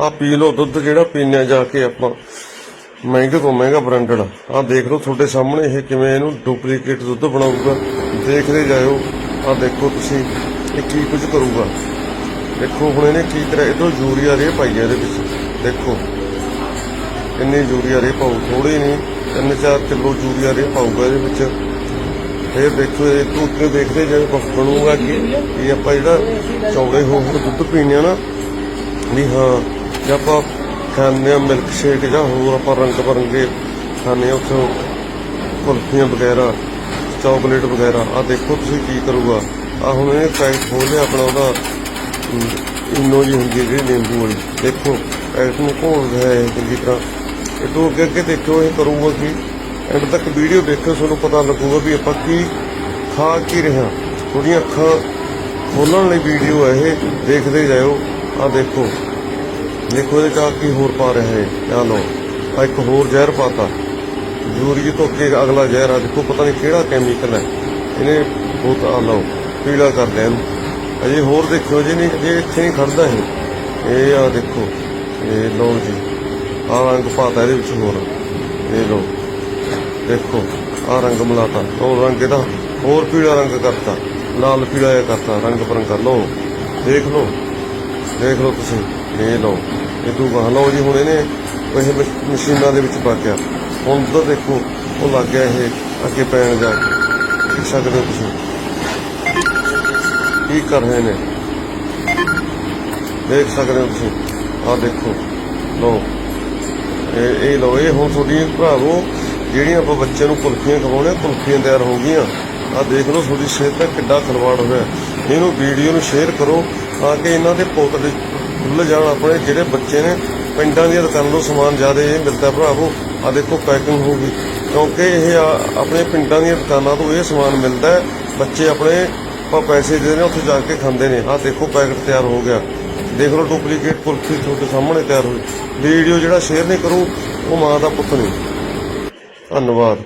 ਆ ਪੀ ਲਓ ਦੁੱਧ ਜਿਹੜਾ ਪੀਨੇ ਜਾ ਕੇ ਆਪਾਂ। ਮਹਿੰਗੇ ਤੋਂ ਮਹਿੰਗਾ ਬ੍ਰਾਂਡਡ ਆ। ਦੇਖ ਲਓ ਤੁਹਾਡੇ ਸਾਹਮਣੇ ਇਹ ਕਿਵੇਂ ਇਹਨੂੰ ਡੁਪਲੀਕੇਟ ਦੁੱਧ ਬਣਾਊਗਾ। ਦੇਖਦੇ ਜਾਇਓ। ਆ ਦੇਖੋ ਤੁਸੀਂ, ਇਹ ਕੀ ਕੁਝ ਕਰੂਗਾ। ਦੇਖੋ ਹੁਣ ਇਹਨੇ ਕੀ ਕਰਿਆ। ਇਧਰੋਂ ਯੂਰੀਆ ਰੇ ਪਾਈ ਆ ਇਹਦੇ ਵਿੱਚ। ਦੇਖੋ। ਇੰਨੀ ਯੂਰੀਆ ਰੇ ਪਾਉ ਥੋੜੀ ਨਹੀਂ। 3-4 ਕਿਲੋ ਯੂਰੀਆ ਰੇ ਪਾਊਗਾ ਇਹਦੇ ਵਿੱਚ। ਫਿਰ ਦੇਖੋ ਇਹ ਤੋਂ ਉੱਤੇ ਦੇਖਦੇ ਜਿਵੇਂ ਕੁਛ ਬਣੂਗਾ ਕਿ ਇਹ ਆਪਾਂ ਜਿਹੜਾ ਚੌੜੇ ਹੋ ਕੇ ਦੁੱਧ ਪੀਣੇ ਆ ਨਾ। ਵੀ ਹਾਂ ਜੇ ਆਪਾਂ ਖਾਂਦੇ ਆ ਮਿਲਕ ਸ਼ੇਕ ਜਾਂ ਹੋਰ ਆਪਾਂ ਰੰਗ ਬਰੰਗੇ ਖਾਂਦੇ ਆ ਉੱਥੋਂ ਕੁਲਫੀਆਂ ਵਗੈਰਾ ਚਾਕਲੇਟ ਵਗੈਰਾ ਆ ਦੇਖੋ ਤੁਸੀਂ ਕੀ ਕਰੂਗਾ। ਆ ਹੁਣ ਇਹ ਪੈਕਟ ਖੋਲਿਆ ਆਪਣਾ ਉਹਦਾ ਅਮ, ਇਨੋ ਜੀ ਹੁੰਦੀ ਹੈ ਜਿਹੜੀ ਨਿੰਬੂ ਵਾਲੀ। ਦੇਖੋ ਪੈਕਟ ਨੂੰ ਘੋਲਦਾ ਹੈ ਇਹ ਚੰਗੀ ਤਰ੍ਹਾਂ। ਇਹ ਤੋਂ ਅੱਗੇ ਅੱਗੇ ਦੇਖੋ ਇਹ ਕਰੂਗਾ ਕੀ? ਐਂਡ ਤੱਕ ਵੀਡੀਓ ਦੇਖੋ ਤੁਹਾਨੂੰ ਪਤਾ ਲੱਗੂਗਾ ਵੀ ਆਪਾਂ ਕੀ ਖਾ ਕੀ ਰਿਹਾ ਥੋੜੀਆਂ ਅੱਖਾਂ ਖੋਲਣ ਲਈ ਵੀਡੀਓ ਹੈ ਇਹ ਦੇਖਦੇ ਜਾਇਓ। ਆ ਦੇਖੋ। ਦੇਖੋ ਇਹਦੇ ਚ ਆਹ ਕੀ ਹੋਰ ਪਾ ਰਿਹਾ ਹੈ ਆ ਲਓ ਆ ਇੱਕ ਹੋਰ ਜ਼ਹਿਰ ਪਾਤਾ। ਯੂਰੀ ਤੋਂ ਅੱਗੇ ਅਗਲਾ ਜ਼ਹਿਰ ਆ, ਦੇਖੋ ਪਤਾ ਨਹੀਂ ਕਿਹੜਾ ਕੈਮੀਕਲ ਹੈ। ਇਹਨੇ ਬਹੁਤ ਆ ਲਓ, ਪੀਲਾ ਕਰ ਲਿਆ ਇਹਨੂੰ। ਅਜੇ ਹੋਰ ਦੇਖਿਓ ਜੀ ਨਹੀਂ ਇਹ ਇੱਥੇ ਨਹੀਂ ਖੜਦਾ ਇਹ। ਇਹ ਆ ਦੇਖੋ, ਇਹ ਲਓ ਜੀ ਆ ਰੰਗ ਪਾਤਾ ਇਹਦੇ ਵਿੱਚ ਹੋਰ। ਇਹ ਲਓ, ਦੇਖੋ ਆ ਰੰਗ ਮਿਲਾਤਾ। ਉਹ ਰੰਗ ਇਹਦਾ ਹੋਰ ਪੀਲਾ ਰੰਗ ਕਰਤਾ, ਲਾਲ ਪੀਲਾ ਜਿਹਾ ਕਰਤਾ, ਰੰਗ ਬਰੰਗਾ ਲਓ। ਦੇਖ ਲਓ। ਦੇਖ ਲਓ ਤੁਸੀਂ, ਇਹ ਲਓ। ਇਹ ਤੋਂ ਗਾਹ ਲਓ ਜੀ, ਹੁਣ ਇਹਨੇ ਇਹ ਮਸ਼ੀਨਾਂ ਦੇ ਵਿੱਚ ਪਾ ਗਿਆ ਹੁਣ ਤਾਂ ਦੇਖੋ, ਉਹ ਲੱਗ ਗਿਆ ਇਹ ਅੱਗੇ ਪੈਣ ਜਾ ਕੇ। ਦੇਖ ਸਕਦੇ ਹੋ ਤੁਸੀਂ? ਕੀ ਕਰ ਰਹੇ ਨੇ? ਦੇਖ ਸਕਦੇ ਹੋ ਤੁਸੀਂ? ਆਹ ਦੇਖੋ, ਲਓ। ਇਹ ਇਹ ਲਓ, ਇਹ ਹੁਣ ਤੁਹਾਡੀ ਭਰਾਵੋ, ਜਿਹੜੀਆਂ ਆਪਾਂ ਬੱਚੇ ਨੂੰ ਕੁਲਫੀਆਂ ਖਵਾਉਣੇ, ਕੁਲਫੀਆਂ ਤਿਆਰ ਹੋ ਗਈਆਂ। ਆ ਦੇਖ ਲਓ, ਤੁਹਾਡੀ ਸਿਹਤ ਦਾ ਕਿੱਡਾ ਖਲਵਾੜ ਹੋਇਆ। ਇਹਨੂੰ ਵੀਡੀਓ ਨੂੰ ਸ਼ੇਅਰ ਕਰੋ ਤਾਂ ਕਿ ਇਹਨਾਂ ਦੇ ਪੋਤੜੇ ਖੁੱਲ ਜਾਣ ਆਪਣੇ, ਜਿਹੜੇ ਬੱਚੇ ਨੇ, ਪਿੰਡਾਂ ਦੀਆਂ ਦੁਕਾਨਾਂ ਤੋਂ ਸਮਾਨ ਜ਼ਿਆਦਾ ਇਹ ਮਿਲਦਾ ਭਰਾਵੋ ਆ ਦੇਖੋ ਪੈਕਿੰਗ ਹੋ ਗਈ। ਕਿਉਂਕਿ ਇਹ ਆਪਣੇ ਪਿੰਡਾਂ ਦੀਆਂ ਦੁਕਾਨਾਂ ਤੋਂ ਇਹ ਸਮਾਨ ਮਿਲਦਾ ਹੈ। ਬੱਚੇ ਆਪਣੇ ਆਪਾਂ ਪੈਸੇ ਦੇ ਨੇ ਉੱਥੇ ਜਾ ਕੇ ਖਾਂਦੇ ਨੇ। ਆ ਦੇਖੋ ਪੈਕਟ ਤਿਆਰ ਹੋ ਗਿਆ। ਦੇਖ ਲਓ ਡੁਪਲੀਕੇਟ ਕੁਲਫੀ ਤੁਹਾਡੇ ਸਾਹਮਣੇ ਤਿਆਰ ਹੋਈ। ਵੀਡੀਓ ਜਿਹੜਾ ਸ਼ੇਅਰ ਨਹੀਂ ਕਰੂ, ਉਹ ਮਾਂ ਦਾ ਪੁੱਤ ਨਹੀਂ। ਧੰਨਵਾਦ।